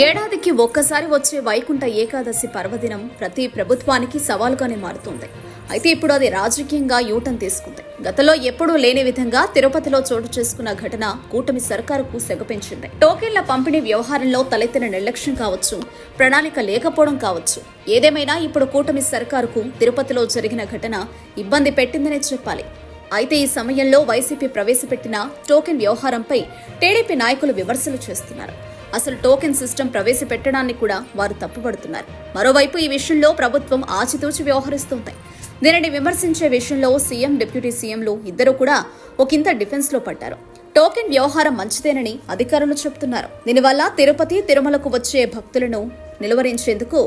ఏడాదికి ఒక్కసారి వచ్చే వైకుంఠ ఏకాదశి పర్వదినం ప్రతి ప్రభుత్వానికి సవాలుగానే మారుతుంది. అయితే ఇప్పుడు అది రాజకీయంగా యూటన్ తీసుకుంది. గతంలో ఎప్పుడూ లేని విధంగా తిరుపతిలో చోటు చేసుకున్న ఘటన కూటమి సర్కారుకు సెగపెంచింది టోకెన్ల పంపిణీ వ్యవహారంలో తలెత్తిన నిర్లక్ష్యం కావచ్చు ప్రణాళిక లేకపోవడం కావచ్చు. ఏదేమైనా ఇప్పుడు కూటమి సర్కారుకు తిరుపతిలో జరిగిన ఘటన ఇబ్బంది పెట్టిందనే చెప్పాలి. అయితే ఈ సమయంలో వైసీపీ ప్రవేశపెట్టిన టోకెన్ వ్యవహారంపై టీడీపీ నాయకులు విమర్శలు చేస్తున్నారు. అసలు టోకెన్ సిస్టమ్ ప్రవేశపెట్టడాన్ని కూడా వారు తప్పుపడుతున్నారు. మరోవైపు ఈ విషయంలో ప్రభుత్వం ఆచితూచి వ్యవహరిస్తుంది. దీనిని విమర్శించే విషయంలో సీఎం డిప్యూటీ సీఎంలు ఇద్దరు కూడా ఒకంత డిఫెన్స్లో పడ్డారు. టోకెన్ వ్యవహారం మంచిదేనని అధికారులు చెబుతున్నారు దీనివల్ల తిరుపతి తిరుమలకు వచ్చే భక్తులను నిలువరించేందుకు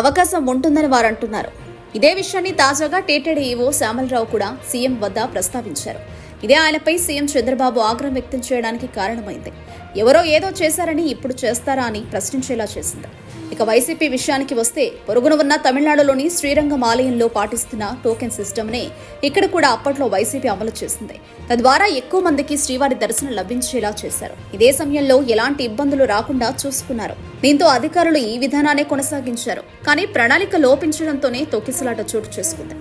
అవకాశం ఉంటుందని వారు అంటున్నారు ఇదే విషయాన్ని తాజాగా టీటీడీ ఈవో శ్యామలరావు కూడా సీఎం వద్ద ప్రస్తావించారు. ఇదే ఆయనపై సీఎం చంద్రబాబు ఆగ్రహం వ్యక్తం చేయడానికి కారణమైంది. ఎవరో ఏదో చేశారని ఇప్పుడు చేస్తారా అని ప్రశ్నించేలా చేసింది. ఇక వైసీపీ విషయానికి వస్తే పొరుగున ఉన్న తమిళనాడులోని శ్రీరంగం ఆలయంలో పాటిస్తున్న టోకెన్ సిస్టమ్నే ఇక్కడ కూడా అప్పట్లో వైసీపీ అమలు చేసింది. తద్వారా ఎక్కువ మందికి శ్రీవారి దర్శనం లభించేలా చేశారు. ఇదే సమయంలో ఎలాంటి ఇబ్బందులు రాకుండా చూసుకున్నారు. దీంతో అధికారులు ఈ విధానాన్ని కొనసాగించారు. కానీ ప్రణాళిక లోపించడంతోనే తొక్కిసలాట చోటు చేసుకుంది.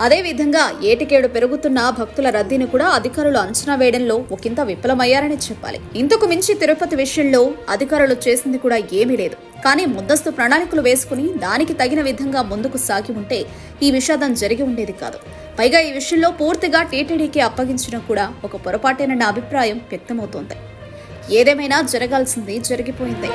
అదేవిధంగా ఏటికేడు పెరుగుతున్న భక్తుల రద్దీని కూడా అధికారులు అంచనా వేయడంలో ఒకంత విఫలమయ్యారని చెప్పాలి. ఇంతకు మించి తిరుపతి విషయంలో అధికారులు చేసింది కూడా ఏమీ లేదు. కానీ ముందస్తు ప్రణాళికలు వేసుకుని దానికి తగిన విధంగా ముందుకు సాగి ఉంటే ఈ విషాదం జరిగి ఉండేది కాదు. పైగా ఈ విషయంలో పూర్తిగా టీటీడీకి అప్పగించడం కూడా ఒక పొరపాటేనన్న అభిప్రాయం వ్యక్తమవుతోంది. ఏదేమైనా జరగాల్సింది జరిగిపోయింది.